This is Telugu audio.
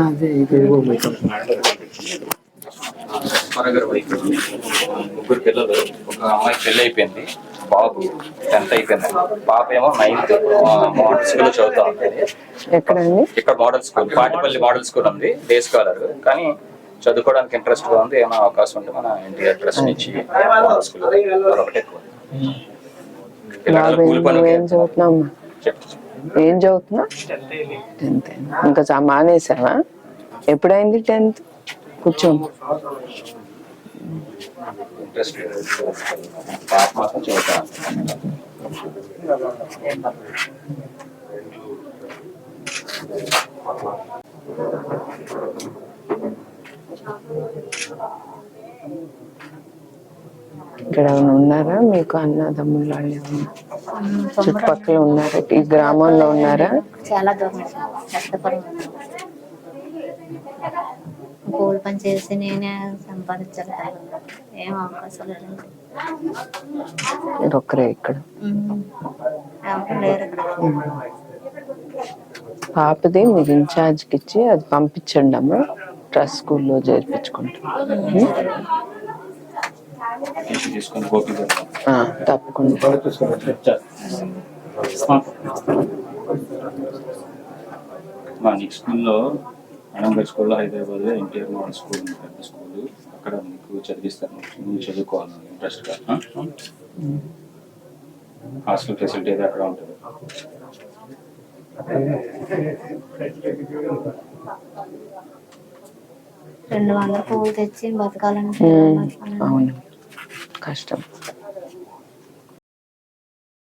అదే ముగ్గురు పిల్లలు ఒక అమ్మాయి పెళ్ళి అయిపోయింది బాబు టెన్త్ అయిపోయింది. పాప ఏమో నైన్త్ మోడల్ స్కూల్ చదువుతా ఉంటుంది ఎక్కడండి? ఇక్కడ model school Patipalli model school ఉంది డే స్కాలర్ కానీ చదువుకోవడానికి ఇంట్రెస్ట్గా ఉంది ఏమైనా అవకాశం ఉంటే మన ఎన్టీఆర్ ట్రస్ట్ నుంచి మోడల్ స్కూల్ ఎక్కువ పిల్లలు కూలి పనులు చెప్తాను ఏం చదువుతున్నా? టెన్త్ ఇంకా చా- మానేసావా? ఎప్పుడైంది టెన్త్ కూర్చో ఇంట్రెస్ట్ పాప మాత్రం చదువుతా ఇక్కడ ఉన్నారా? మీకు అన్నదమ్ములు వాళ్ళు ఏమన్నా చుట్టుపక్కల ఉన్నారా? ఈ గ్రామంలో ఉన్నారా? చాలా దూరం కష్టపడి కూలి పని చేసి నేనే సంపాదించాలి. ఏం అవకాశం లేదు మీరు ఒక్కరే ఇక్కడ? ఉమ్. ఎవరు లేరు ఇక్కడ. పాపది మీరు ఇన్ఛార్జ్కి ఇచ్చి అది పంపించండి అమ్మా ట్రస్ట్ స్కూల్లో చేర్పించుకుంటాం. తీసుకొని తప్పకుండా. మా నీకు స్కూల్లో అనంగర్ స్కూల్లో హైదరాబాద్లో ఎన్టీఆర్ మోడల్ స్కూల్ ఉంది పెద్ద స్కూల్ అక్కడ నీకు చదివిస్తాను. నువ్వు చదువుకోవాలి ఇంట్రెస్ట్గా. హాస్టల్ ఫెసిలిటీ అయితే అక్కడ ఉంటుంది. రెండు వందల పువ్వులు తెచ్చి అవును. కష్టం